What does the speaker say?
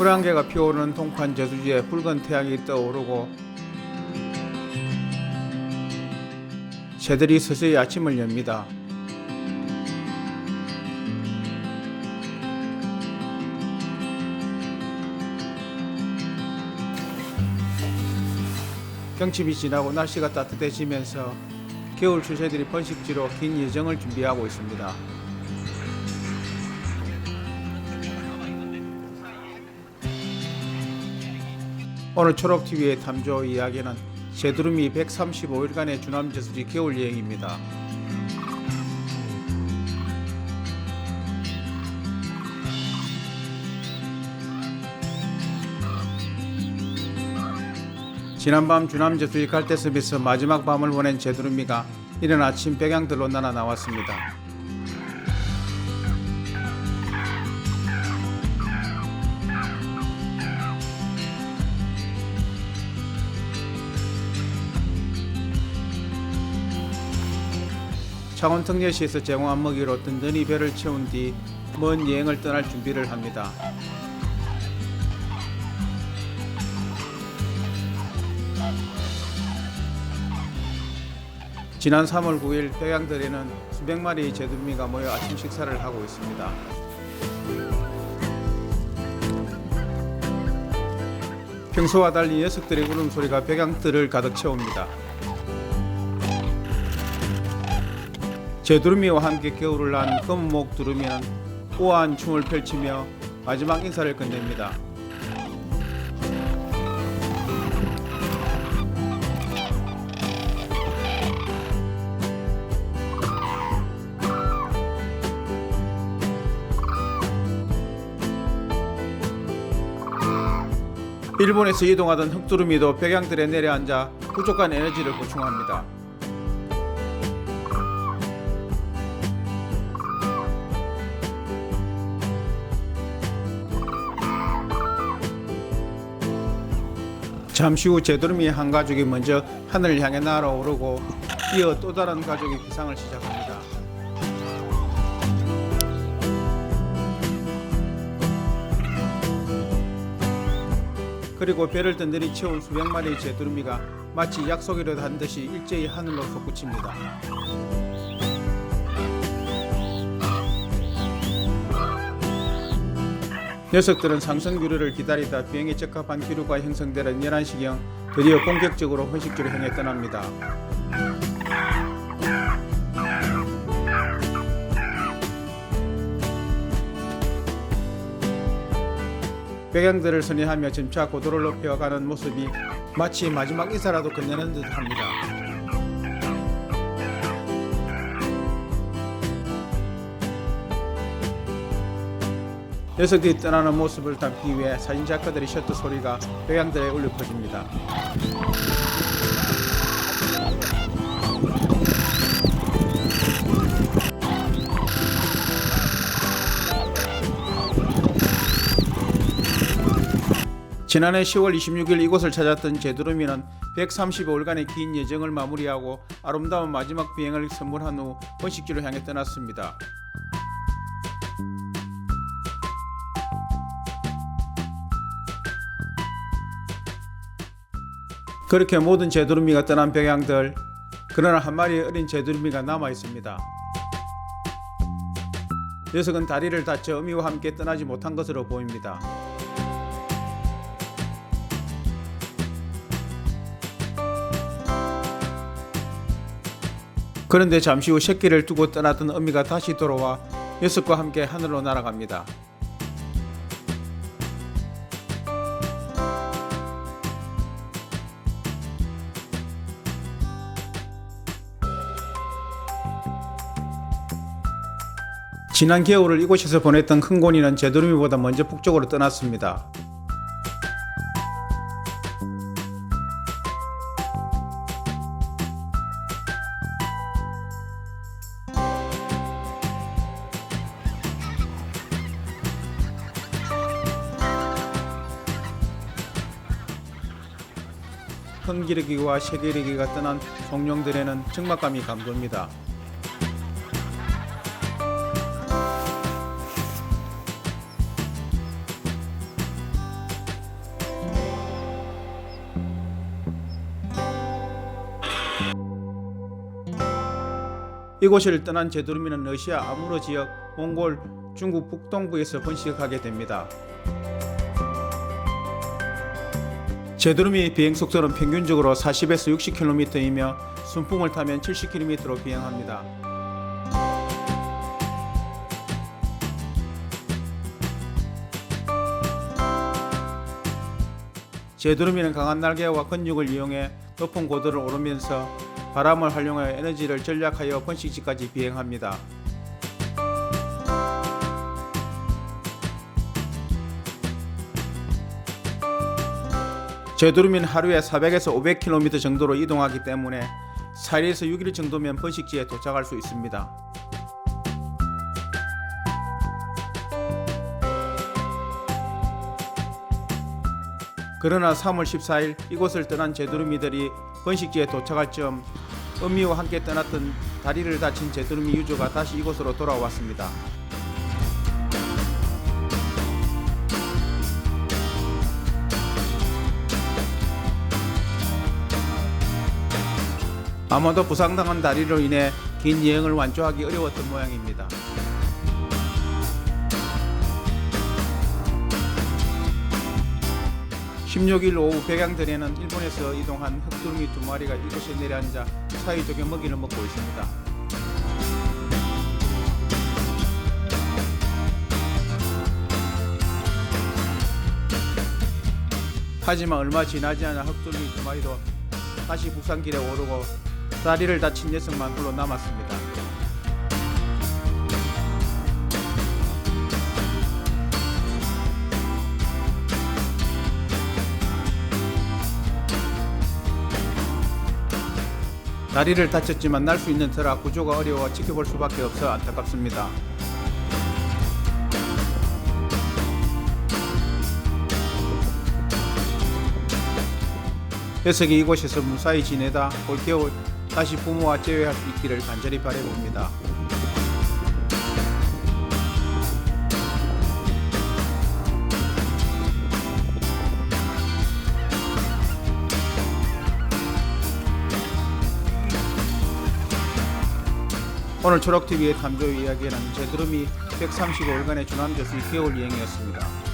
불안개가 피어오르는 동판 저수지에 붉은 태양이 떠오르고 새들이 서서히 아침을 엽니다. 경칩이 지나고 날씨가 따뜻해지면서 겨울 추새들이 번식지로 긴 여정을 준비하고 있습니다. 오늘 초록TV의 탐조 이야기는 새두루미 135일간의 주남저수지 겨울 여행입니다. 지난밤 주남저수지 갈대섬에서 마지막 밤을 보낸 제두루미가 이른 아침 백양들로 날아 나왔습니다. 창원 특례시에서 제공한 먹이로 든든히 배를 채운 뒤 먼 여행을 떠날 준비를 합니다. 지난 3월 9일 백양들에는 수백 마리의 제두미가 모여 아침 식사를 하고 있습니다. 평소와 달리 녀석들의 울음소리가 백양들을 가득 채웁니다. 제두루미와 함께 겨울을 난 검은목 두루미는 우아한 춤을 펼치며 마지막 인사를 건넵니다. 일본에서 이동하던 흑두루미도 백양들에 내려앉아 부족한 에너지를 보충합니다. 잠시 후 제도르미 한 가족이 먼저 하늘을 향해 날아오르고 이어 또 다른 가족이 기상을 시작합니다. 그리고 배를 든든히 채운 수백 마리의 제두루미가 마치 약속이라도 한 듯이 일제히 하늘로 솟구칩니다. 녀석들은 상승 규류를 기다리다 비행에 적합한 기류가 형성되는 11시경 드디어 본격적으로 번식지로 향해 떠납니다. 백양들을 선회하며 점차 고도를 높여가는 모습이 마치 마지막 인사라도 건네는 듯합니다. 녀석들이 떠나는 모습을 담기 위해 사진작가들의 셔터 소리가 백양들에 울려 퍼집니다. 지난해 10월 26일 이곳을 찾았던 제두루미는 135일간의 긴 여정을 마무리하고 아름다운 마지막 비행을 선물한 후 번식지로 향해 떠났습니다. 그렇게 모든 제두루미가 떠난 백양들 그러나 한 마리의 어린 제두루미가 남아 있습니다. 녀석은 다리를 다쳐 어미와 함께 떠나지 못한 것으로 보입니다. 그런데 잠시 후 새끼를 두고 떠났던 어미가 다시 돌아와 녀석과 함께 하늘로 날아갑니다. 지난 겨울을 이곳에서 보냈던 큰고니는 제도르미보다 먼저 북쪽으로 떠났습니다. 흥기르기와 세기르기가 떠난 송룡들에는 적막감이 감돕니다. 이곳을 떠난 제두르미는 러시아 아무르 지역, 몽골, 중국 북동부에서 번식하게 됩니다. 제두름이 비행 속도는 평균적으로 40에서 60km이며 순풍을 타면 70km로 비행합니다. 제두르미는 강한 날개와 근육을 이용해 높은 고도를 오르면서 바람을 활용하여 에너지를 전략하여 번식지까지 비행합니다. 제두르미는 하루에 400에서 500km 정도로 이동하기 때문에 4일에서 6일 정도면 번식지에 도착할 수 있습니다. 그러나 3월 14일 이곳을 떠난 제두르미들이 번식지에 도착할 즈음 음미와 함께 떠났던 다리를 다친 제두르미 유조가 다시 이곳으로 돌아왔습니다. 아마도 부상당한 다리로 인해 긴 여행을 완주하기 어려웠던 모양입니다. (16일) 오후 백양 전에는 일본에서 이동한 흑두루미 두 마리가 이곳에 내려앉아 사이좋게 먹이를 먹고 있습니다. 하지만 얼마 지나지 않아 흑두루미 두 마리도 다시 북산길에 오르고 다리를 다친 녀석만 홀로 남았습니다. 다리를 다쳤지만 날 수 있는 터라 구조가 어려워 지켜볼 수밖에 없어 안타깝습니다. 녀석이 이곳에서 무사히 지내다 올겨울 다시 부모와 재회할 수 있기를 간절히 바라봅니다. 오늘 초록TV의 탐조 이야기는 제드름이 135일간의 주남저수의 겨울 여행이었습니다.